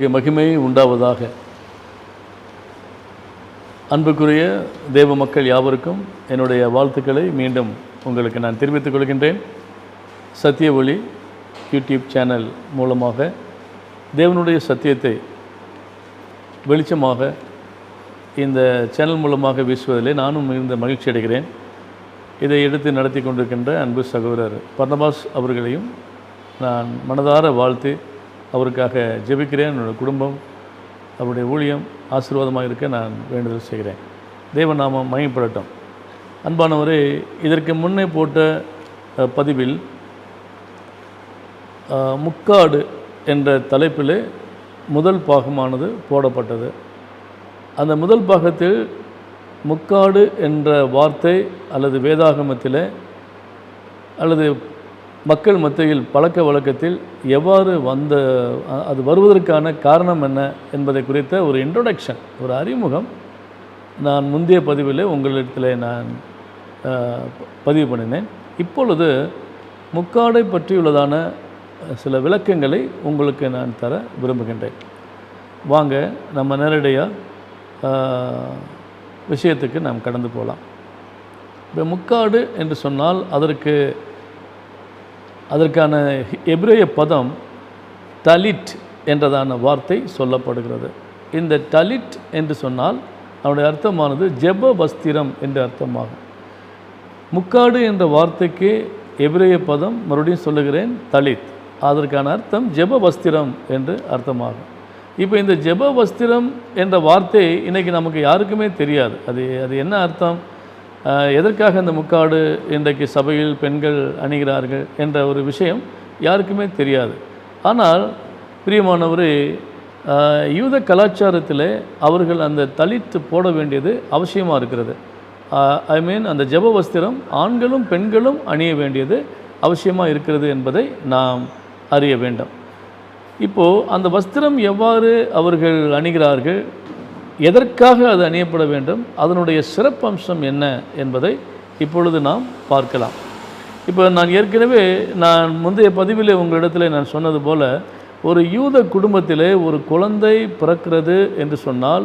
தேவனுக்கு மகிமை உண்டாவதாக. அன்புக்குரிய தேவ மக்கள் யாவருக்கும் என்னுடைய வாழ்த்துக்களை மீண்டும் உங்களுக்கு நான் தெரிவித்துக் கொள்கின்றேன். சத்திய ஒளி யூடியூப் சேனல் மூலமாக தேவனுடைய சத்தியத்தை வெளிச்சமாக இந்த சேனல் மூலமாக வீசுவதிலே நானும் மிகுந்த மகிழ்ச்சி அடைகிறேன். இதை எடுத்து நடத்தி கொண்டிருக்கின்ற அன்பு சகோதரர் பர்ணபாஸ் அவர்களையும் நான் மனதார வாழ்த்து அவருக்காக ஜெபிக்கிறேன் என்னோட குடும்பம் அவருடைய ஊழியம் ஆசீர்வாதமாக இருக்க நான் வேண்டுதல் செய்கிறேன். தேவநாமம் மயப்படட்டும் அன்பானவரே இதற்கு முன்னே போட்ட பதிவில் முக்காடு என்ற தலைப்பில் முதல் பாகமானது போடப்பட்டது. அந்த முதல் பாகத்தில் முக்காடு என்ற வார்த்தை அல்லது வேதாகமத்தில் அல்லது மக்கள் மத்தியில் பழக்க வழக்கத்தில் எவ்வாறு வந்த அது வருவதற்கான காரணம் என்ன என்பதை குறித்த ஒரு இன்ட்ரொடக்ஷன் ஒரு அறிமுகம் நான் முந்தைய பதிவில் உங்களிடத்தில் நான் பதிவு பண்ணினேன். இப்பொழுது முக்காடை பற்றியுள்ளதான சில விளக்கங்களை உங்களுக்கு நான் தர விரும்புகின்றேன். வாங்க நம்ம நேரடியாக விஷயத்துக்கு நாம் கடந்து போகலாம் இப்போ முக்காடு என்று சொன்னால் அதற்கு அதற்கான எபிரேய பதம் டலிட் என்றதான வார்த்தை சொல்லப்படுகிறது. இந்த டலிட் என்று சொன்னால் அதனுடைய அர்த்தமானது ஜெப வஸ்திரம் என்று அர்த்தமாகும். முக்காடு என்ற வார்த்தைக்கு எபிரேய பதம் மறுபடியும் சொல்லுகிறேன் தலித். அதற்கான அர்த்தம் ஜெப வஸ்திரம் என்று அர்த்தமாகும். இப்போ இந்த ஜெப வஸ்திரம் என்ற வார்த்தை இன்றைக்கி நமக்கு யாருக்குமே தெரியாது. அது அது என்ன அர்த்தம்? எதற்காக இந்த முக்காடு இன்றைக்கு சபையில் பெண்கள் அணிகிறார்கள் என்ற ஒரு விஷயம் யாருக்குமே தெரியாது. ஆனால் பிரியமானவரே யூத கலாச்சாரத்தில் அவர்கள் அந்த தலித்து போட வேண்டியது அவசியமாக இருக்கிறது. ஐ மீன் அந்த ஜெப வஸ்திரம் ஆண்களும் பெண்களும் அணிய வேண்டியது அவசியமாக இருக்கிறது என்பதை நாம் அறிய வேண்டும். இப்போது அந்த வஸ்திரம் எவ்வாறு அவர்கள் அணிகிறார்கள்? எதற்காக அது அணியப்பட வேண்டும் அதனுடைய சிறப்பம்சம் என்ன என்பதை இப்பொழுது நாம் பார்க்கலாம். இப்போ நான் ஏற்கனவே நான் முந்தைய பதிவிலே உங்களிடத்தில் நான் சொன்னது போல ஒரு யூத குடும்பத்திலே ஒரு குழந்தை பிறக்கிறது என்று சொன்னால்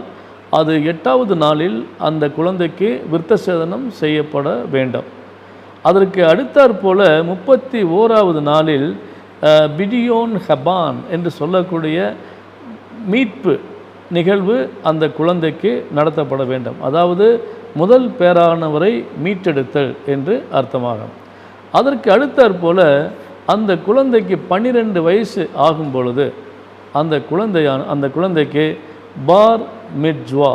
அது எட்டாவது நாளில் அந்த குழந்தைக்கு விருத்த சேதனம் செய்யப்பட வேண்டும். அதற்கு அடுத்தாற்போல் முப்பத்தி ஓராவது நாளில் பிடியோன் ஹபான் என்று சொல்லக்கூடிய மீட்பு நிகழ்வு அந்த குழந்தைக்கு நடத்தப்பட வேண்டும். அதாவது முதல் பேரானவரை மீட்டெடுத்தல் என்று அர்த்தமாகும். அதற்கு அடுத்தாற்போல் அந்த குழந்தைக்கு பன்னிரெண்டு வயசு ஆகும் பொழுது அந்த குழந்தையான அந்த குழந்தைக்கு பார் மிட்ஜ்வா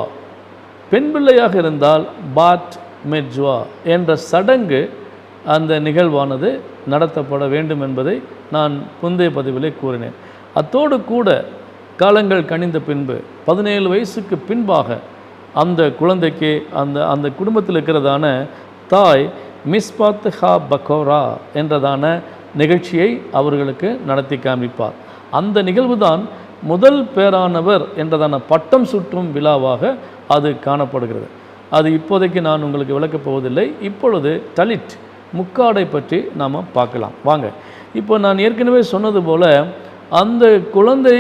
பெண் பிள்ளையாக இருந்தால் பாட் மெஜ்வா என்ற சடங்கு அந்த நிகழ்வானது நடத்தப்பட வேண்டும் என்பதை நான் முந்தைய பதிவிலே கூறினேன். அத்தோடு கூட காலங்கள் கணிந்த பின்பு பதினேழு வயசுக்கு பின்பாக அந்த குழந்தைக்கு அந்த அந்த குடும்பத்தில் இருக்கிறதான தாய் மிஸ்பாத் ஹா பக்கோரா என்றதான நிகழ்ச்சியை அவர்களுக்கு நடத்தி காமிப்பார். அந்த நிகழ்வு தான் முதல் பேரானவர் என்றதான பட்டம் சுற்றும் விழாவாக அது காணப்படுகிறது. அது இப்போதைக்கு நான் உங்களுக்கு விளக்கப் போவதில்லை. இப்பொழுது தலிட் முக்காடை பற்றி நாம் பார்க்கலாம். வாங்க. இப்போ நான் ஏற்கனவே சொன்னது போல அந்த குழந்தை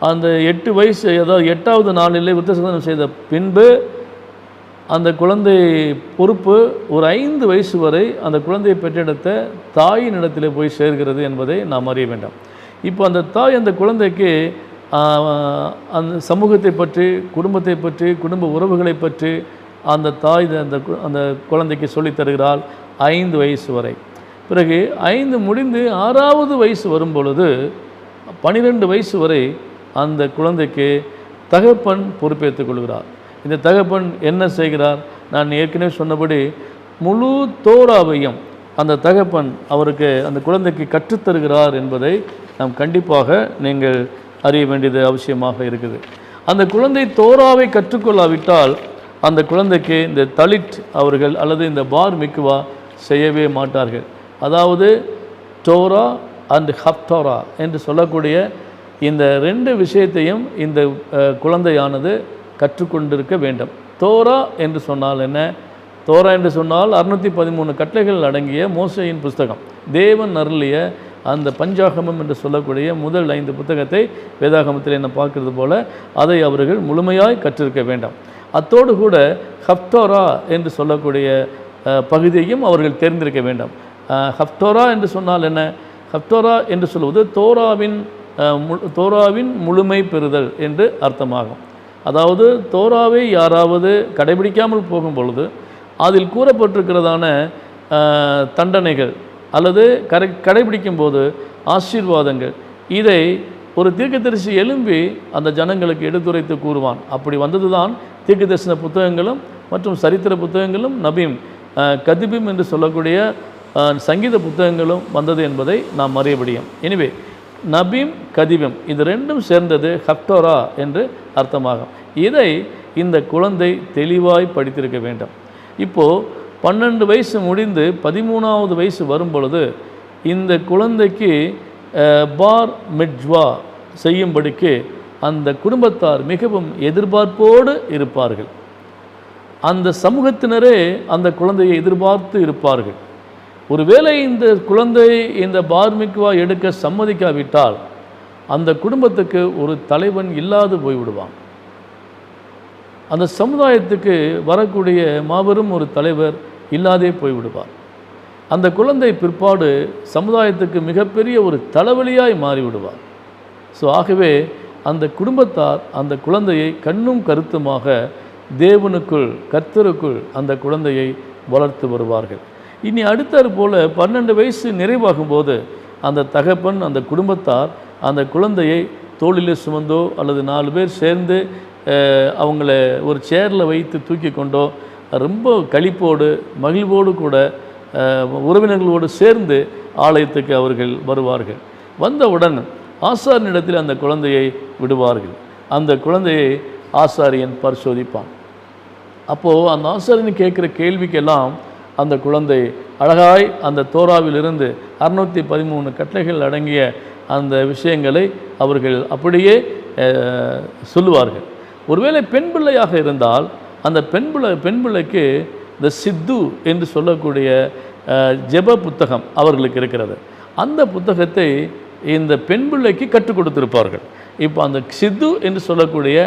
அந்த எட்டு வயசு அதாவது எட்டாவது நாளிலே விருத்தசேதனம் செய்த பின்பு அந்த குழந்தை பொறுப்பு ஒரு ஐந்து வயசு வரை அந்த குழந்தையை பெற்றெடுத்த தாயின் இடத்திலே போய் சேர்கிறது என்பதை நாம் அறிய வேண்டும். இப்போ அந்த தாய் அந்த குழந்தைக்கு அந்த சமூகத்தை பற்றி குடும்பத்தை பற்றி குடும்ப உறவுகளை பற்றி அந்த தாய் அந்த கு- அந்த குழந்தைக்கு சொல்லித் தருகிறாள் ஐந்து வயசு வரை. பிறகு ஐந்து முடிந்து ஆறாவது வயசு வரும் பொழுது பனிரெண்டு வயசு வரை அந்த குழந்தைக்கு தகப்பன் பொறுப்பேற்றுக் கொள்கிறார். இந்த தகப்பன் என்ன செய்கிறார்? நான் ஏற்கனவே சொன்னபடி முழு தோராவையும் அந்த தகப்பன் அவருக்கு அந்த குழந்தைக்கு கற்றுத்தருகிறார் என்பதை நாம் கண்டிப்பாக நீங்கள் அறிய வேண்டியது அவசியமாக இருக்குது. அந்த குழந்தை தோராவை கற்றுக்கொள்ளாவிட்டால் அந்த குழந்தைக்கு இந்த தலிட் அவர்கள் அல்லது இந்த பார் மிக்குவா செய்யவே மாட்டார்கள். அதாவது டோரா அண்ட் ஹப்தோரா என்று சொல்லக்கூடிய இந்த ரெண்டு விஷயத்தையும் இந்த குழந்தையானது கற்றுக்கொண்டிருக்க வேண்டும். தோரா என்று சொன்னால் என்ன? தோரா என்று சொன்னால் அறுநூற்றி பதிமூணு கட்டளைகள் அடங்கிய மோசையின் புஸ்தகம். தேவன் அருளிய அந்த பஞ்சாகமம் என்று சொல்லக்கூடிய முதல் ஐந்து புத்தகத்தை வேதாகமத்தில் என்ன பார்க்கறது போல அதை அவர்கள் முழுமையாய் கற்றிருக்க வேண்டும். அத்தோடு கூட ஹப்தோரா என்று சொல்லக்கூடிய பகுதியையும் அவர்கள் தெரிந்திருக்க வேண்டும். ஹப்தோரா என்று சொன்னால் என்ன? ஹப்தோரா என்று சொல்வது தோராவின் தோராவின் முழுமை பெறுதல் என்று அர்த்தமாகும். அதாவது தோராவை யாராவது கடைபிடிக்காமல் போகும் பொழுது அதில் கூறப்பட்டிருக்கிறதான தண்டனைகள் அல்லது கரை கடைபிடிக்கும் போது ஆசீர்வாதங்கள் இதை ஒரு தீர்க்கதரிசி எழும்பி அந்த ஜனங்களுக்கு எடுத்துரைத்து கூறுவான். அப்படி வந்தது தான் தீர்க்கதரிசன புத்தகங்களும் மற்றும் சரித்திர புத்தகங்களும் நபீம் அஹ், கதிபீம் என்று சொல்லக்கூடிய சங்கீத புத்தகங்களும் வந்தது என்பதை நாம் அறிய முடியும். எனவே நபீம் கதிபம் இது ரெண்டும் சேர்ந்தது ஹப்டோரா என்று அர்த்தமாகும். இதை இந்த குழந்தை தெளிவாய் படித்திருக்க வேண்டும். இப்போது பன்னெண்டு வயசு முடிந்து பதிமூணாவது வயசு வரும் பொழுது இந்த குழந்தைக்கு பார் மிட்ஜ்வா செய்யும்படிக்கு அந்த குடும்பத்தார் மிகவும் எதிர்பார்ப்போடு இருப்பார்கள். அந்த சமூகத்தினரே அந்த குழந்தையை எதிர்பார்த்து இருப்பார்கள். ஒருவேளை இந்த குழந்தை இந்த பார்மிக்வா எடுக்க சம்மதிக்காவிட்டால் அந்த குடும்பத்துக்கு ஒரு தலைவன் இல்லாது போய்விடுவான். அந்த சமுதாயத்துக்கு வரக்கூடிய மாபெரும் ஒரு தலைவர் இல்லாதே போய்விடுவார். அந்த குழந்தை பிற்பாடு சமுதாயத்துக்கு மிகப்பெரிய ஒரு தலைவலியாய் மாறிவிடுவார். ஸோ ஆகவே அந்த குடும்பத்தார் அந்த குழந்தையை கண்ணும் கருத்துமாக தேவனுக்குள் கர்த்தருக்குள் அந்த குழந்தையை வளர்த்து வருவார்கள். இனி அடுத்தாறு போல் பன்னெண்டு வயசு நிறைவாகும் போது அந்த தகப்பன் அந்த குடும்பத்தார் அந்த குழந்தையை தோளிலே சுமந்தோ அல்லது நாலு பேர் சேர்ந்து அவங்கள ஒரு சேரில் வைத்து தூக்கி கொண்டோ ரொம்ப களிப்போடு மகிழ்வோடு கூட உறவினர்களோடு சேர்ந்து ஆலயத்துக்கு அவர்கள் வருவார்கள். வந்தவுடன் ஆசாரியனிடத்தில் அந்த குழந்தையை விடுவார்கள். அந்த குழந்தையை ஆசாரியன் பரிசோதிப்பான். அப்போது அந்த ஆசாரியன் கேட்குற கேள்விக்கெல்லாம் அந்த குழந்தை அழகாய் அந்த தோராவிலிருந்து அறுநூற்றி பதிமூணு கட்டளைகள் அடங்கிய அந்த விஷயங்களை அவர்கள் அப்படியே சொல்லுவார்கள். ஒருவேளை பெண் பிள்ளையாக இருந்தால் அந்த பெண் பிள்ளை பெண் பிள்ளைக்கு இந்த சித்து என்று சொல்லக்கூடிய ஜெப புத்தகம் அவர்களுக்கு இருக்கிறது. அந்த புத்தகத்தை இந்த பெண் பிள்ளைக்கு கற்றுக் கொடுத்திருப்பார்கள். இப்போ அந்த சித்து என்று சொல்லக்கூடிய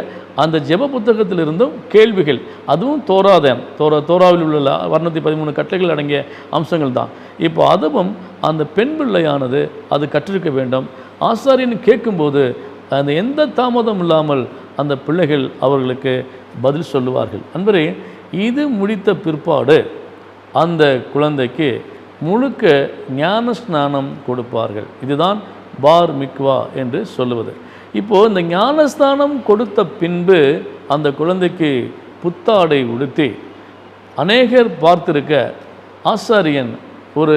அந்த ஜெப புத்தகத்திலிருந்தும் கேள்விகள் அதுவும் தோராதம் தோரா தோராவில் உள்ள வர்ணத்தி பதிமூணு கட்டளைகள் அடங்கிய அம்சங்கள் தான். இப்போ அதுவும் அந்த பெண் பிள்ளையானது அது கற்றிருக்க வேண்டும். ஆசாரியன் கேட்கும்போது அந்த எந்த தாமதம் இல்லாமல் அந்த பிள்ளைகள் அவர்களுக்கு பதில் சொல்லுவார்கள். அன்பரே இது முடித்த பிற்பாடு அந்த குழந்தைக்கு முழுக்க ஞான ஸ்நானம் கொடுப்பார்கள். இதுதான் பார் மிக்வா என்று சொல்லுவது. இப்போது இந்த ஞானஸ்தானம் கொடுத்த பின்பு அந்த குழந்தைக்கு புத்தாடை உடுத்தி அநேகர் பார்த்திருக்க ஆசாரியன் ஒரு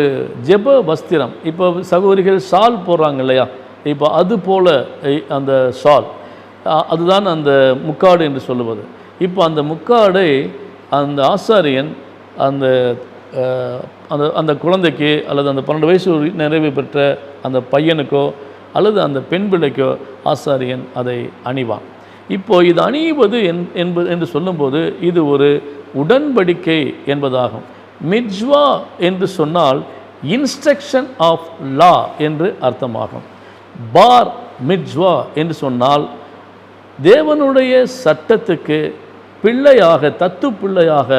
ஜெப வஸ்திரம். இப்போ சகோதரிகள் ஷால் போடுறாங்க இல்லையா? இப்போ அது போல் அந்த ஷால். அதுதான் அந்த முக்காடு என்று சொல்லுவது. இப்போ அந்த முக்காடை அந்த ஆசாரியன் அந்த அந்த அந்த குழந்தைக்கு அல்லது அந்த பன்னெண்டு வயசு நிறைவு பெற்ற அந்த பையனுக்கோ அல்லது அந்த பெண் பிள்ளைக்கோ ஆசாரியன் அதை அணிவான். இப்போ இது அணிவது என் என்பது என்று சொல்லும்போது இது ஒரு உடன்படிக்கை என்பதாகும். மிஜ்வா என்று சொன்னால் இன்ஸ்ட்ரக்ஷன் ஆஃப் லா என்று அர்த்தமாகும். பார் மிட்ஜ்வா என்று சொன்னால் தேவனுடைய சட்டத்துக்கு பிள்ளையாக தத்து பிள்ளையாக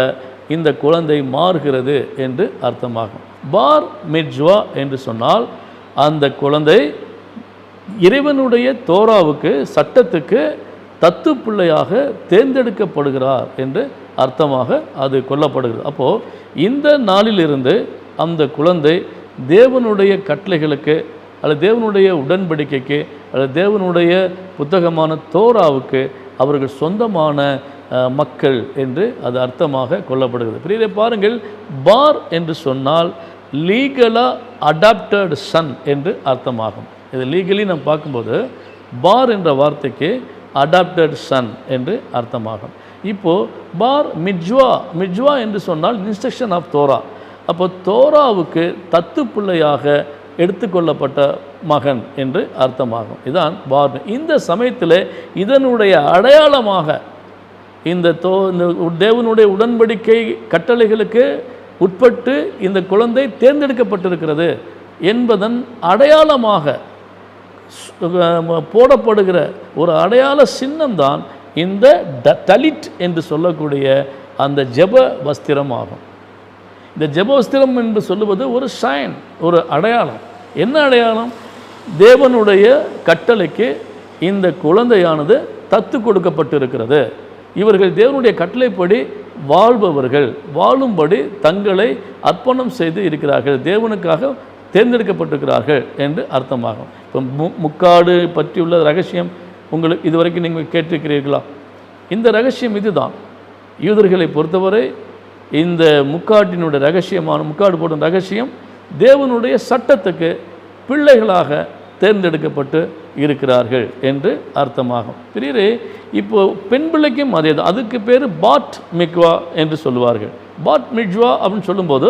இந்த குழந்தை மாறுகிறது என்று அர்த்தமாகும். பார் மிட்ஜ்வா என்று சொன்னால் அந்த குழந்தை இறைவனுடைய தோராவுக்கு சட்டத்துக்கு தத்து பிள்ளையாக தேர்ந்தெடுக்கப்படுகிறார் என்று அர்த்தமாக அது கொல்லப்படுகிறது. அப்போது இந்த நாளிலிருந்து அந்த குழந்தை தேவனுடைய கட்டளைகளுக்கு அல்லது தேவனுடைய உடன்படிக்கைக்கு அல்லது தேவனுடைய புத்தகமான தோராவுக்கு அவர்கள் சொந்தமான மக்கள் என்று அது அர்த்தமாக கொல்லப்படுகிறது. பிரியரை பாருங்கள் பார் என்று சொன்னால் லீகலாக அடாப்டட் சன் என்று அர்த்தமாகும். இது லீகலி நம்ம பார்க்கும்போது பார் என்ற வார்த்தைக்கு அடாப்டட் சன் என்று அர்த்தமாகும். இப்போது பார் மிஜ்வா மிட்ஜ்வா என்று சொன்னால் இன்ஸ்ட்ரக்ஷன் ஆஃப் தோரா அப்போ தோராவுக்கு தத்து பிள்ளையாக எடுத்துக்கொள்ளப்பட்ட மகன் என்று அர்த்தமாகும். இதான் பார் இந்த சமயத்தில் இதனுடைய அடையாளமாக இந்த தோ இந்த தேவனுடைய உடன்படிக்கை கட்டளைகளுக்கு உட்பட்டு இந்த குழந்தை தேர்ந்தெடுக்கப்பட்டிருக்கிறது என்பதன் அடையாளமாக போடப்படுகிற ஒரு அடையாள சின்னம்தான் இந்த ட- தலிட் என்று சொல்லக்கூடிய அந்த ஜெப வஸ்திரம் ஆகும். இந்த ஜெப வஸ்திரம் என்று சொல்லுவது ஒரு சைன் ஒரு அடையாளம். என்ன அடையாளம்? தேவனுடைய கட்டளைக்கு இந்த குழந்தையானது தத்து கொடுக்கப்பட்டிருக்கிறது. இவர்கள் தேவனுடைய கட்டளைப்படி வாழ்பவர்கள் வாழும்படி தங்களை அர்ப்பணம் செய்து இருக்கிறார்கள். தேவனுக்காக தேர்ந்தெடுக்கப்பட்டிருக்கிறார்கள் என்று அர்த்தமாகும். இப்போ மு முக்காடு பற்றியுள்ள ரகசியம் உங்களுக்கு இதுவரைக்கும் நீங்கள் கேட்டிருக்கிறீர்களா? இந்த ரகசியம் இதுதான். யூதர்களை பொறுத்தவரை இந்த முக்காட்டினுடைய ரகசியமான முக்காடு போடும் ரகசியம் தேவனுடைய சட்டத்துக்கு பிள்ளைகளாக தேர்ந்தெடுக்கப்பட்டு இருக்கிறார்கள் என்று அர்த்தமாகும். பிரியரே இப்போ பெண் பிள்ளைக்கும் அதே தான் அதுக்கு பேர் பாட் மிக்வா என்று சொல்லுவார்கள். பாட் மிக்வா அப்படின்னு சொல்லும்போது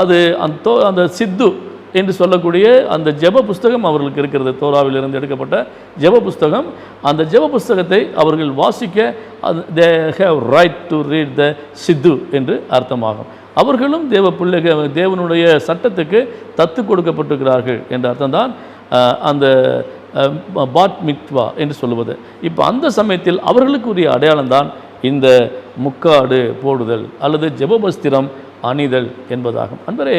அது அந்த அந்த சித்து என்று சொல்லக்கூடிய அந்த ஜெப புஸ்தகம் அவர்களுக்கு இருக்கிறது. தோராவிலிருந்து எடுக்கப்பட்ட ஜெப புஸ்தகம். அந்த ஜெப புஸ்தகத்தை அவர்கள் வாசிக்க அது they have right to read the சித்து என்று அர்த்தமாகும். அவர்களும் தேவ பிள்ளைகள் தேவனுடைய சட்டத்துக்கு தத்து கொடுக்கப்பட்டிருக்கிறார்கள் என்ற அர்த்தம்தான் அந்த அஹ், பாட் என்று சொல்லுவது. இப்போ அந்த சமயத்தில் அவர்களுக்குரிய அடையாளம் தான் இந்த முக்காடு போடுதல் அல்லது ஜெபபஸ்திரம் அணிதல் என்பதாகும். அன்பரே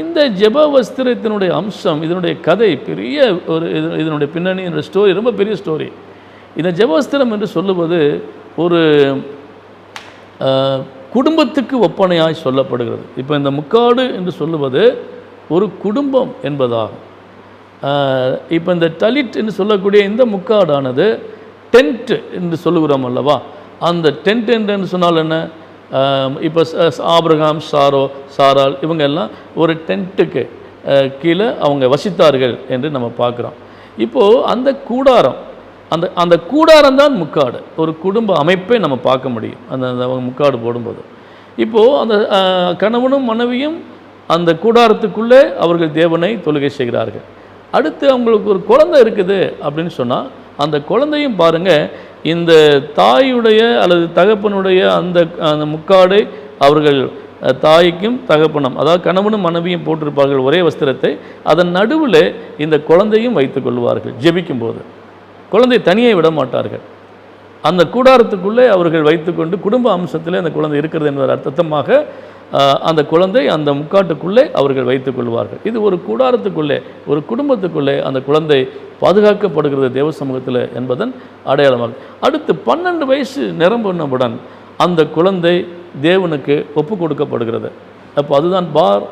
இந்த ஜெப வஸ்திரத்தினுடைய அம்சம் இதனுடைய கதை பெரிய ஒரு இது இதனுடைய பின்னணி இந்த ஸ்டோரி ரொம்ப பெரிய ஸ்டோரி இந்த ஜெபவஸ்திரம் என்று சொல்லுவது ஒரு குடும்பத்துக்கு ஒப்பனையாய் சொல்லப்படுகிறது. இப்போ இந்த முக்காடு என்று சொல்லுவது ஒரு குடும்பம் என்பதாகும். இப்போ இந்த டலிட் என்று சொல்லக்கூடிய இந்த முக்காடானது டென்ட் என்று சொல்லுகிறோம் அல்லவா? அந்த டென்ட் என்று சொன்னால் என்ன? இப்போ ஆபிரகாம் சாரோ சாரால் இவங்க எல்லாம் ஒரு டென்ட்டுக்கு கீழே அவங்க வசித்தார்கள் என்று நம்ம பார்க்குறோம். இப்போது அந்த கூடாரம் அந்த அந்த கூடாரம் தான் முக்காடு. ஒரு குடும்ப அமைப்பை நம்ம பார்க்க முடியும். அந்த அந்த அவங்க முக்காடு போடும்போது. இப்போது அந்த கணவனும் மனைவியும் அந்த கூடாரத்துக்குள்ளே அவர்கள் தேவனை தொழுகை செய்கிறார்கள். அடுத்து அவங்களுக்கு ஒரு குழந்தை இருக்குது அப்படின்னு சொன்னால் அந்த குழந்தையும் பாருங்கள் இந்த தாயுடைய அல்லது தகப்பனுடைய அந்த அந்த முக்காடை அவர்கள் தாய்க்கும் தகப்பனும் அதாவது கணவனும் மனைவியும் போட்டிருப்பார்கள் ஒரே வஸ்திரத்தை அதன் நடுவில் இந்த குழந்தையும் வைத்துக் கொள்வார்கள் ஜெபிக்கும் போது குழந்தை தனியே விட மாட்டார்கள். அந்த கூடாரத்துக்குள்ளே அவர்கள் வைத்துக்கொண்டு குடும்ப அம்சத்தில் அந்த குழந்தை இருக்கிறது என்பது அர்த்தமாக அந்த குழந்தை அந்த முக்காட்டுக்குள்ளே அவர்கள் வைத்துக் கொள்வார்கள். இது ஒரு கூடாரத்துக்குள்ளே ஒரு குடும்பத்துக்குள்ளே அந்த குழந்தை பாதுகாக்கப்படுகிறது தேவ சமூகத்தில் என்பதன் அடையாளமாகும் அடுத்து பன்னெண்டு வயசு நிரம்பினவுடன் அந்த குழந்தை தேவனுக்கு ஒப்பு கொடுக்கப்படுகிறது. அப்போ அதுதான் பார்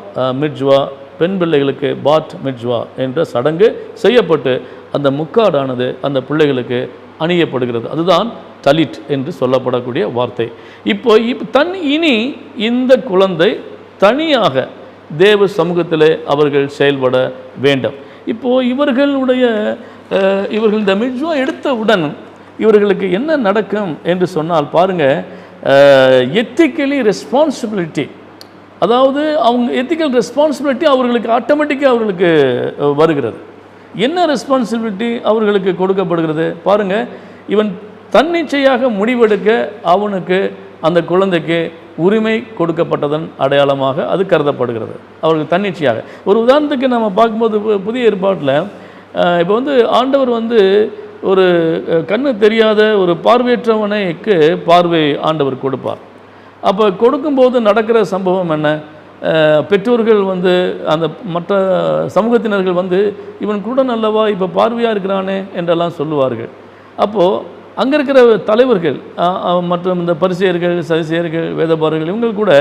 மிட்ஜ்வா பெண் பிள்ளைகளுக்கு பாட் மிட்ஜ்வா என்ற சடங்கு செய்யப்பட்டு அந்த முக்காடானது அந்த பிள்ளைகளுக்கு அணியப்படுகிறது. அதுதான் தலிட் என்று சொல்லப்படக்கூடிய வார்த்தை. இப்போ இப்போ தன் இனி இந்த குழந்தை தனியாக தேவ சமூகத்திலே அவர்கள் செயல்பட வேண்டும். இப்போது இவர்களுடைய இவர்கள் இந்த மிட்ஜுவா எடுத்தவுடன் இவர்களுக்கு என்ன நடக்கும் என்று சொன்னால் பாருங்கள் எத்திக்கலி ரெஸ்பான்சிபிலிட்டி அதாவது அவங்க எத்திக்கல் ரெஸ்பான்சிபிலிட்டி அவர்களுக்கு ஆட்டோமேட்டிக்காக அவர்களுக்கு வருகிறது. என்ன ரெஸ்பான்சிபிலிட்டி அவர்களுக்கு கொடுக்கப்படுகிறது? பாருங்க இவன் தன்னிச்சையாக முடிவெடுக்க அவனுக்கு அந்த குழந்தைக்கு உரிமை கொடுக்கப்பட்டதன் அடையாளமாக அது கருதப்படுகிறது. அவர்கள் தன்னிச்சையாக. ஒரு உதாரணத்துக்கு நம்ம பார்க்கும்போது புதிய ஏற்பாட்டில் இப்போ வந்து ஆண்டவர் வந்து ஒரு கண்ணு தெரியாத ஒரு பார்வையற்றவனைக்கு பார்வை ஆண்டவர் கொடுப்பார். அப்போ கொடுக்கும்போது நடக்கிற சம்பவம் என்ன? பெற்றோர்கள் வந்து அந்த மற்ற சமூகத்தினர்கள் வந்து இவன் கூட நல்லவா? இப்போ பார்வையாக இருக்கிறானே? என்றெல்லாம் சொல்லுவார்கள். அப்போது அங்கே இருக்கிற தலைவர்கள் மற்றும் இந்த பரிசெயர்கள் சதிசெயர்கள் வேதபாரர்கள் இவங்க கூட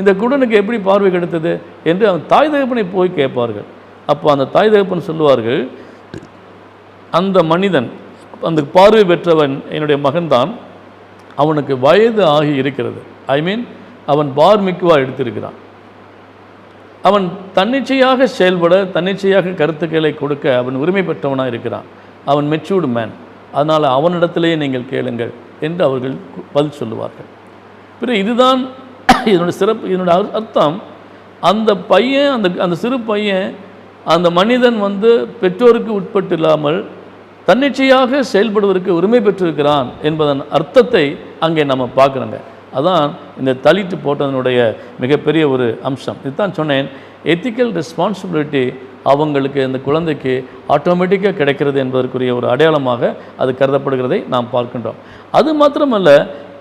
இந்த குடனுக்கு எப்படி பார்வை கிடைத்தது? என்று அவன் தாய் தகப்பனை போய் கேட்பார்கள். அப்போ அந்த தாய் தகப்பன் சொல்லுவார்கள் அந்த மனிதன் அந்த பார்வை பெற்றவன் என்னுடைய மகன்தான். அவனுக்கு வயது ஆகி இருக்கிறது. ஐ மீன் அவன் பார்மிக்குவா எடுத்திருக்கிறான். அவன் தன்னிச்சையாக செயல்பட தன்னிச்சையாக கருத்துக்களை கொடுக்க அவன் உரிமை பெற்றவனாக இருக்கிறான். அவன் மெச்சூர்டு மேன் அதனால் அவனிடத்திலேயே நீங்கள் கேளுங்கள் என்று அவர்கள் பதில் சொல்லுவார்கள். பிறகு இதுதான் இதனுடைய சிறப்பு இதனுடைய அர்த்தம். அந்த பையன் அந்த அந்த சிறு பையன் அந்த மனிதன் வந்து பெற்றோருக்கு உட்பட்டு இல்லாமல் தன்னிச்சையாக செயல்படுவதற்கு உரிமை பெற்றிருக்கிறான் என்பதன் அர்த்தத்தை அங்கே நம்ம பார்க்குறோங்க அதான் இந்த தலிட்டு போட்டதனுடைய மிகப்பெரிய ஒரு அம்சம். இதுதான் சொன்னேன் எத்திக்கல் ரெஸ்பான்சிபிலிட்டி அவங்களுக்கு இந்த குழந்தைக்கு ஆட்டோமேட்டிக்காக கிடைக்கிறது என்பதற்குரிய ஒரு அடையாளமாக அது கருதப்படுகிறதை நாம் பார்க்கின்றோம். அது மாத்திரமல்ல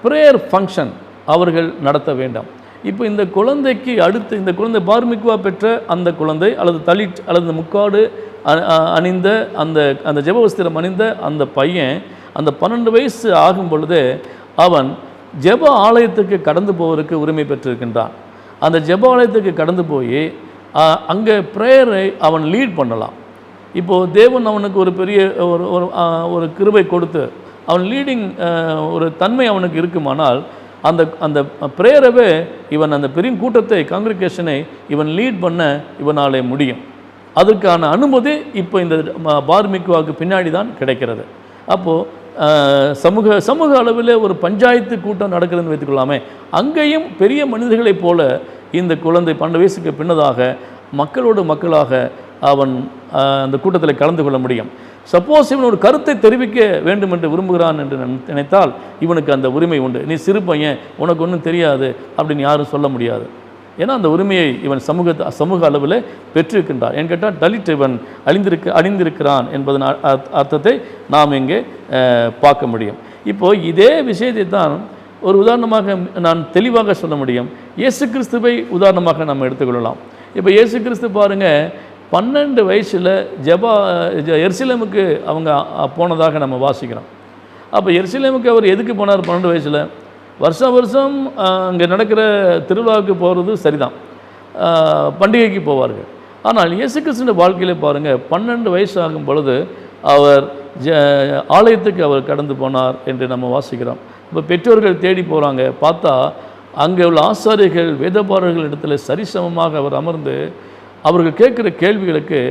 ப்ரேயர் ஃபங்க்ஷன் அவர்கள் நடத்த வேண்டாம். இப்போ இந்த குழந்தைக்கு அடுத்து இந்த குழந்தை பார்மிக்குவா பெற்ற அந்த குழந்தை அல்லது தலிட் அல்லது முக்காடு அணிந்த அந்த அந்த ஜெபவஸ்திரம் அணிந்த அந்த பையன் அந்த பன்னெண்டு வயசு ஆகும் பொழுது அவன் ஜெப ஆலயத்துக்கு கடந்து போவதற்கு உரிமை பெற்றிருக்கின்றான். அந்த ஜெப ஆலயத்துக்கு கடந்து போய் அங்கே ப்ரேயரை அவன் லீட் பண்ணலாம். இப்போது தேவன் அவனுக்கு ஒரு பெரிய ஒரு ஒரு ஒரு கிருபை கொடுத்து அவன் லீடிங் ஒரு தன்மை அவனுக்கு இருக்குமானால் அந்த அந்த ப்ரேயரவே இவன் அந்த பெரிய கூட்டத்தை காங்கிரிகேஷனை இவன் லீட் பண்ண இவனாலே முடியும். அதற்கான அனுமதி இப்போ இந்த பார்மிக்குவாவுக்கு பின்னாடி தான் கிடைக்கிறது. அப்போது சமூக சமூக அளவில் ஒரு பஞ்சாயத்து கூட்டம் நடக்குதுன்னு வைத்துக்கொள்ளாமே அங்கேயும் பெரிய மனிதர்களைப் போல இந்த குழந்தை பன்னெண்டு வயசுக்கு பின்னதாக மக்களோடு மக்களாக அவன் அந்த கூட்டத்தில் கலந்து கொள்ள முடியும். சப்போஸ் இவன் ஒரு கருத்தை தெரிவிக்க வேண்டும் என்று விரும்புகிறான் என்று நினை- நினைத்தால் இவனுக்கு அந்த உரிமை உண்டு. நீ சிறு பையன் உனக்கு ஒன்றும் தெரியாது அப்படின்னு யாரும் சொல்ல முடியாது. ஏன்னா அந்த உரிமையை இவன் சமூக சமூக அளவில் பெற்றிருக்கின்றான். ஏன் கேட்டால் தலித் இவன் அழிந்திருக்க அழிந்திருக்கிறான் என்பதன் அ- அர்த்தத்தை நாம் இங்கே பார்க்க முடியும். இப்போ இதே விஷயத்தை தான் ஒரு உதாரணமாக நான் தெளிவாக சொல்ல முடியும். இயேசு கிறிஸ்துவை உதாரணமாக நம்ம எடுத்துக்கொள்ளலாம். இப்போ இயேசு கிறிஸ்து பாருங்க பன்னெண்டு வயசில் ஜபா ஜ- அவங்க போனதாக நம்ம வாசிக்கிறோம். அப்போ எர்சிலமுக்கு அவர் எதுக்கு போனார் பன்னெண்டு வயசில்? வருஷம் வருஷம் அங்கே நடக்கிற திருவிழாவுக்கு போகிறது சரிதான். பண்டிகைக்கு போவார்கள். ஆனால் இயேசு கிறிஸ்துவின் வாழ்க்கையில் பாருங்கள் பன்னெண்டு வயசு ஆகும் பொழுது அவர் ஜ ஆலயத்துக்கு அவர் கடந்து போனார் என்று நம்ம வாசிக்கிறோம். இப்போ பெற்றோர்கள் தேடி போகிறாங்க பார்த்தா அங்கே உள்ள ஆசாரியர்கள் வேதபாரர்கள் இடத்துல சரிசமமாக அவர் அமர்ந்து அவர்கள் கேட்குற கேள்விகளுக்கு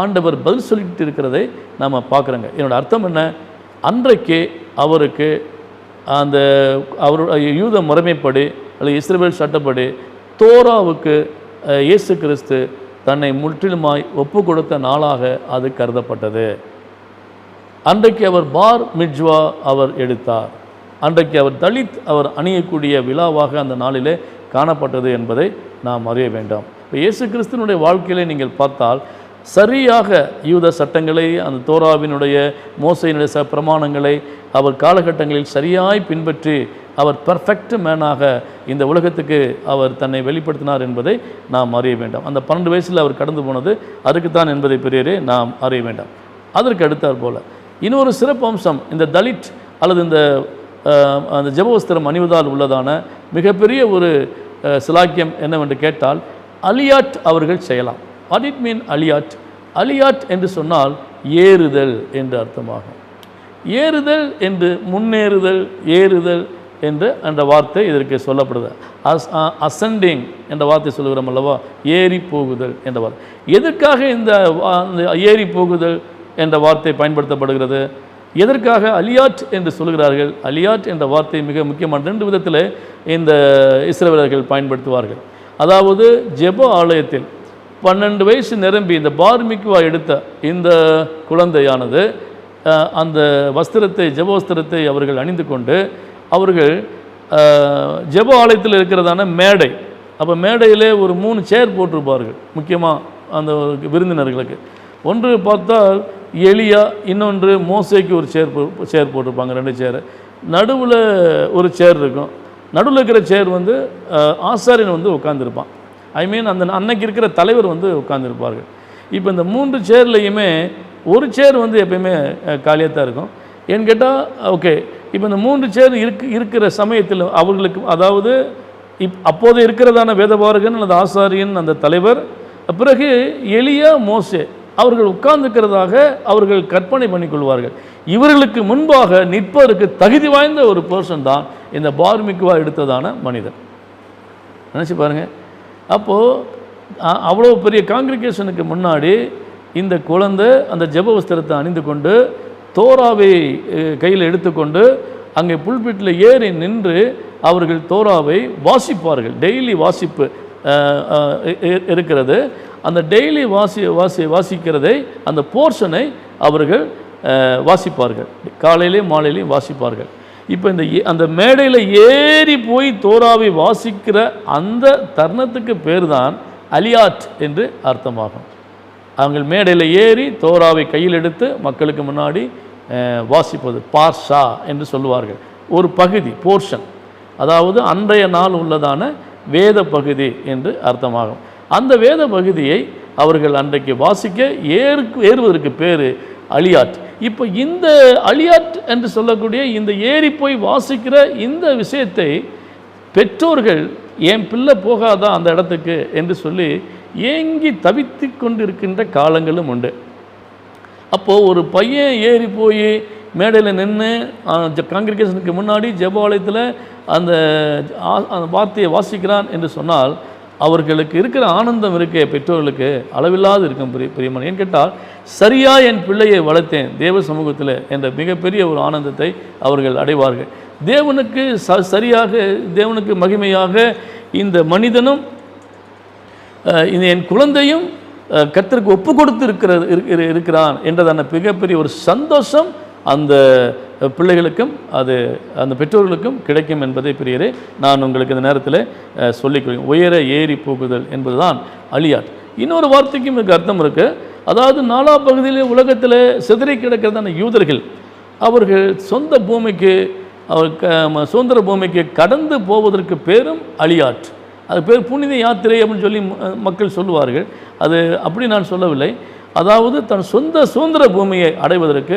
ஆண்டவர் பதில் சொல்லிட்டு இருக்கிறதை நாம் பார்க்குறோங்க. என்னோட அர்த்தம் என்ன? அன்றைக்கு அவருக்கு அந்த அவருடைய யூத முறைமைப்படி அல்லது இஸ்ரேல் சட்டப்படி தோராவுக்கு இயேசு கிறிஸ்து தன்னை முற்றிலுமாய் ஒப்பு கொடுத்த நாளாக அது கருதப்பட்டது. அன்றைக்கு அவர் பார் மிட்ஜ்வா அவர் எடுத்தார். அன்றைக்கு அவர் தலித் அவர் அணியக்கூடிய விழாவாக அந்த நாளிலே காணப்பட்டது என்பதை நாம் அறிய வேண்டாம். இப்போ இயேசு கிறிஸ்துவனுடைய வாழ்க்கையிலே நீங்கள் பார்த்தால் சரியாக யூத சட்டங்களை அந்த தோராவினுடைய மோசையினுடைய ச பிரமாணங்களை அவர் காலகட்டங்களில் சரியாய் பின்பற்றி அவர் பர்ஃபெக்ட் மேனாக இந்த உலகத்துக்கு அவர் தன்னை வெளிப்படுத்தினார் என்பதை நாம் அறிய வேண்டாம். அந்த பன்னெண்டு வயசில் அவர் கடந்து போனது அதுக்குத்தான் என்பதை பெரியரே நாம் அறிய வேண்டாம். அதற்கு அடுத்தார் போல. இன்னொரு சிறப்பு அம்சம் இந்த தலித் அல்லது இந்த அந்த ஜபவஸ்திரம் அணிவதால் உள்ளதான மிகப்பெரிய ஒரு சிலாக்கியம் என்னவென்று கேட்டால் அலியாட் அவர்கள் செய்யலாம். வாட் இட் மீன் அலியாட் அலியாட் என்று சொன்னால் ஏறுதல் என்று அர்த்தமாகும். ஏறுதல் என்று முன்னேறுதல் ஏறுதல் என்று அந்த வார்த்தை இதற்கு சொல்லப்படுது. அஸ் அசண்டிங் என்ற வார்த்தை சொல்லுகிறோம் அல்லவா? ஏறி போகுதல் என்ற வார்த்தை. எதற்காக இந்த ஏறி போகுதல் என்ற வார்த்தை பயன்படுத்தப்படுகிறது? எதற்காக அலியாட் என்று சொல்கிறார்கள் அலியாட் என்ற வார்த்தை மிக முக்கியமான ரெண்டு விதத்தில் இந்த இஸ்ரவேலர்கள் பயன்படுத்துவார்கள். அதாவது ஜெப ஆலயத்தில் பன்னெண்டு வயசு நிரம்பி இந்த பார்மிக்குவா எடுத்த இந்த குழந்தையானது அந்த வஸ்திரத்தை ஜெப வஸ்திரத்தை அவர்கள் அணிந்து கொண்டு அவர்கள் ஜப ஜெப ஆலயத்தில் இருக்கிறதான மேடை அப்போ மேடையிலே ஒரு மூணு சேர் போட்டிருப்பார்கள் முக்கியமாக அந்த விருந்தினர்களுக்கு. ஒன்று பார்த்தால் எலியா இன்னொன்று மோசைக்கு ஒரு சேர் போ சேர் போட்டிருப்பாங்க ரெண்டு சேர் நடுவில் ஒரு சேர் இருக்கும். நடுவில் இருக்கிற சேர் வந்து ஆசாரியன் வந்து உட்காந்துருப்பான் ஐ மீன் அந்த அன்னைக்கு இருக்கிற தலைவர் வந்து உட்காந்துருப்பார்கள் இப்போ இந்த மூன்று சேர்லையுமே ஒரு சேர் வந்து எப்பயுமே காலியாக தான் இருக்கும். ஏன்னு கேட்டால் ஓகே இப்போ இந்த மூன்று சேர் இருக்கு இருக்கிற சமயத்தில் அவர்களுக்கு அதாவது இப் அப்போது இருக்கிறதான வேதபாரகன் அல்லது ஆசாரியன் அந்த தலைவர் பிறகு எளியா மோசே அவர்கள் உட்கார்ந்துக்கிறதாக அவர்கள் கற்பனை பண்ணிக்கொள்வார்கள் இவர்களுக்கு முன்பாக நிற்பதற்கு தகுதி வாய்ந்த ஒரு பர்சன் தான் இந்த பார்மிக்குவா எடுத்ததான மனிதன். நினச்சி பாருங்கள் அப்போது அவ்வளோ பெரிய காங்கிரிகேஷனுக்கு முன்னாடி இந்த குழந்தை அந்த ஜெப வஸ்திரத்தை அணிந்து கொண்டு தோராவை கையில் எடுத்துக்கொண்டு அங்கே புல்பிட்டில் ஏறி நின்று அவர்கள் தோராவை வாசிப்பார்கள். டெய்லி வாசிப்பு இருக்கிறது. அந்த டெய்லி வாசி வாசி வாசிக்கிறதை அந்த போர்ஷனை அவர்கள் வாசிப்பார்கள். காலையிலேயும் மாலையிலையும் வாசிப்பார்கள். இப்போ இந்த ஏ- அந்த மேடையில் ஏறி போய் தோராவை வாசிக்கிற அந்த தருணத்துக்கு பேர் தான் அலியாட் என்று அர்த்தமாகும். அவங்க மேடையில் ஏறி தோராவை கையில் எடுத்து மக்களுக்கு முன்னாடி வாசிப்பது பார்ஷா என்று சொல்லுவார்கள். ஒரு பகுதி போர்ஷன். அதாவது அன்றைய நாள் உள்ளதான வேத பகுதி என்று அர்த்தமாகும். அந்த வேத பகுதியை அவர்கள் அன்றைக்கு வாசிக்க ஏறு ஏறுவதற்கு பேர் அலியாட் இப்போ இந்த அழியாட் என்று சொல்லக்கூடிய இந்த ஏறி போய் வாசிக்கிற இந்த விஷயத்தை பெற்றோர்கள் என் பிள்ளை போகாதா அந்த இடத்துக்கு என்று சொல்லி ஏங்கி தவித்து கொண்டிருக்கின்ற காலங்களும் உண்டு. அப்போது ஒரு பையன் ஏறி போய் மேடையில் நின்று காங்கிரிகேஷனுக்கு முன்னாடி ஜெபாலயத்தில் அந்த அந்த வார்த்தையை வாசிக்கிறான் என்று சொன்னால் அவர்களுக்கு இருக்கிற ஆனந்தம் இருக்கே பெற்றோர்களுக்கு அளவில்லாது இருக்கும் பெரிய பிரியமன். ஏன் கேட்டால் சரியா என் பிள்ளையை வளர்த்தேன் தேவ சமூகத்தில் என்ற மிகப்பெரிய ஒரு ஆனந்தத்தை அவர்கள் அடைவார்கள். தேவனுக்கு ச சரியாக தேவனுக்கு மகிமையாக இந்த மனிதனும் இந்த என் குழந்தையும் கத்திற்கு ஒப்பு கொடுத்து இருக்கிறது இரு- இருக்கிறான் என்றதான மிகப்பெரிய ஒரு சந்தோஷம் அந்த பிள்ளைகளுக்கும் அது அந்த பெற்றோர்களுக்கும் கிடைக்கும் என்பதை பெரியரே நான் உங்களுக்கு இந்த நேரத்தில் சொல்லிக் கொள்கிறேன் உயர ஏறி போகுதல் என்பதுதான் அழியாட் இன்னொரு வார்த்தைக்கும் இதுக்கு அர்த்தம் இருக்குது அதாவது நாலா பகுதியிலே உலகத்தில் சிதறி கிடக்கிறதான யூதர்கள் அவர்கள் சொந்த பூமிக்கு அவர் க ம- சுதந்திர பூமிக்கு கடந்து போவதற்கு பேரும் அழியாற்று அது பேர் புனித யாத்திரை அப்படின்னு சொல்லி மக்கள் சொல்லுவார்கள். அது அப்படி நான் சொல்லவில்லை. அதாவது தன் சொந்த சுதந்திர பூமியை அடைவதற்கு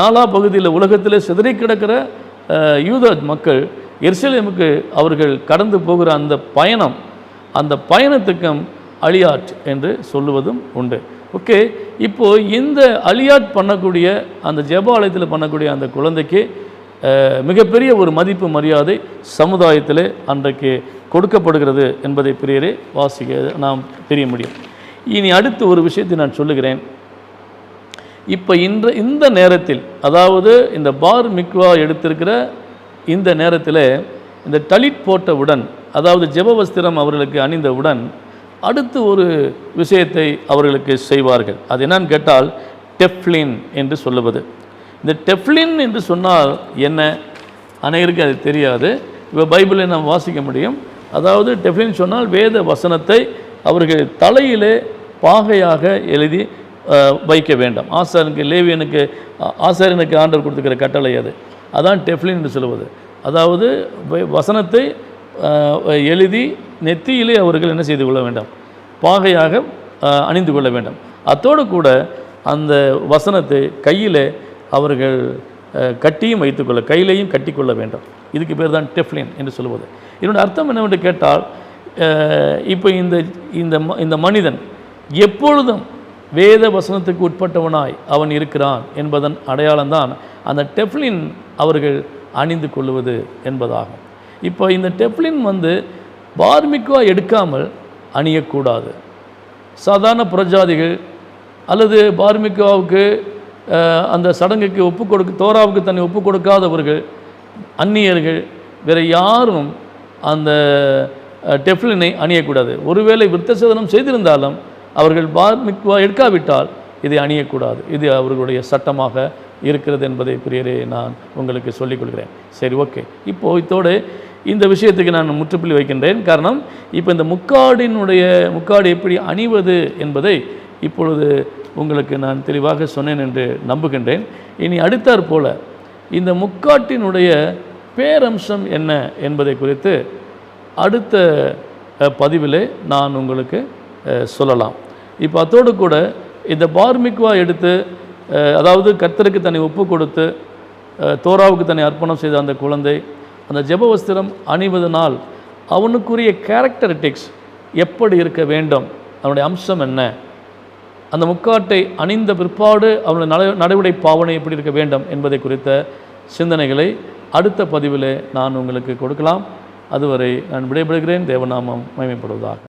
நாலா பகுதியில் உலகத்தில் சிதறி கிடக்கிற யூத மக்கள் எருசலேமுக்கு அவர்கள் கடந்து போகிற அந்த பயணம் அந்த பயணத்துக்கும் அழியாட் என்று சொல்லுவதும் உண்டு. ஓகே இப்போ இந்த அழியாட் பண்ணக்கூடிய அந்த ஜெபாலயத்தில் பண்ணக்கூடிய அந்த குழந்தைக்கு மிகப்பெரிய ஒரு மதிப்பு மரியாதை சமுதாயத்தில் அன்றைக்கு கொடுக்கப்படுகிறது என்பதை பிரியரே வாசிக்க நாம் தெரிய முடியும். இனி அடுத்து ஒரு விஷயத்தை நான் சொல்லுகிறேன். இப்போ இன்று இந்த நேரத்தில் அதாவது இந்த பார் மிக்வா எடுத்திருக்கிற இந்த நேரத்தில் இந்த டலிட் போட்டவுடன் அதாவது ஜெபவஸ்திரம் அவர்களுக்கு அணிந்தவுடன் அடுத்து ஒரு விஷயத்தை அவர்களுக்கு செய்வார்கள். அது என்னன்னு கேட்டால் டெஃப்லின் என்று சொல்லுவது. இந்த டெஃப்லின் என்று சொன்னால் என்ன? அனைவருக்கு அது தெரியாது. இப்போ பைபிளை நாம் வாசிக்க முடியும். அதாவது டெஃப்லின் சொன்னால் வேத வசனத்தை அவர்கள் தலையிலே பாகையாக எழுதி வைக்க வேண்டாம். ஆசாரனுக்கு லேவியனுக்கு ஆசாரியனுக்கு ஆண்டர் கொடுத்துக்கிற கட்டளை அது. அதான் டெஃப்லின் என்று சொல்லுவது. அதாவது வசனத்தை எழுதி நெத்தியிலே அவர்கள் என்ன செய்து கொள்ள வேண்டாம்? பாகையாக அணிந்து கொள்ள வேண்டும். அத்தோடு கூட அந்த வசனத்தை கையில் அவர்கள் கட்டியும் வைத்துக்கொள்ள கையிலையும் கட்டிக்கொள்ள வேண்டும். இதுக்கு பேர் தான் டெஃப்லின் என்று சொல்லுவது. இதனுடைய அர்த்தம் என்னவென்று கேட்டால் இப்போ இந்த இந்த ம- இந்த மனிதன் எப்பொழுதும் வேத வசனத்துக்கு உட்பட்டவனாய் அவன் இருக்கிறான் என்பதன் அடையாளம்தான் அந்த டெஃப்லின் அவர்கள் அணிந்து கொள்வது என்பதாகும். இப்போ இந்த டெஃப்லின் வந்து பார்மிக்குவாக எடுக்காமல் அணியக்கூடாது. சாதாரண பிரஜாதிகள் அல்லது பார்மிக்காவுக்கு அந்த சடங்குக்கு ஒப்பு கொடுக்க தோராவுக்கு தன்னை ஒப்பு கொடுக்காதவர்கள் அந்நியர்கள் வேறு யாரும் அந்த டெஃப்ளினை டெஃப்லினை அணியக்கூடாது. ஒருவேளை விருத்த சேதனம் செய்திருந்தாலும் அவர்கள் பார்மிக்குவா எடுக்காவிட்டால் இதை அணியக்கூடாது. இது அவர்களுடைய சட்டமாக இருக்கிறது என்பதை பிரியரே நான் உங்களுக்கு சொல்லிக் கொள்கிறேன். சரி ஓகே. இப்போது இதோடு இந்த விஷயத்துக்கு நான் முற்றுப்புள்ளி வைக்கின்றேன். காரணம் இப்போ இந்த முக்காடினுடைய முக்காடு எப்படி அணிவது என்பதை இப்பொழுது உங்களுக்கு நான் தெளிவாக சொன்னேன் என்று நம்புகின்றேன். இனி அடுத்தாற் போல இந்த முக்காட்டினுடைய பேரம்சம் என்ன என்பதை குறித்து அடுத்த பதிவிலே நான் உங்களுக்கு சொல்லலாம். இப்போ அதோடு கூட இந்த பார்மிக்வா எடுத்து அதாவது கர்த்தருக்கு தன்னை ஒப்பு கொடுத்து தோராவுக்கு தன்னை அர்ப்பணம் செய்த அந்த குழந்தை அந்த ஜெபவஸ்திரம் அணிவதனால் அவனுக்குரிய கேரக்டரிட்டிக்ஸ் எப்படி இருக்க வேண்டும்? அவனுடைய அம்சம் என்ன? அந்த முக்காட்டை அணிந்த பிற்பாடு அவனுடைய நட நடைமுறை பாவனை எப்படி இருக்க வேண்டும் என்பதை குறித்த சிந்தனைகளை அடுத்த பதிவிலே நான் உங்களுக்கு கொடுக்கலாம். அதுவரை நான் விடைபெறுகிறேன். தேவநாமம் மயமைப்படுவதாக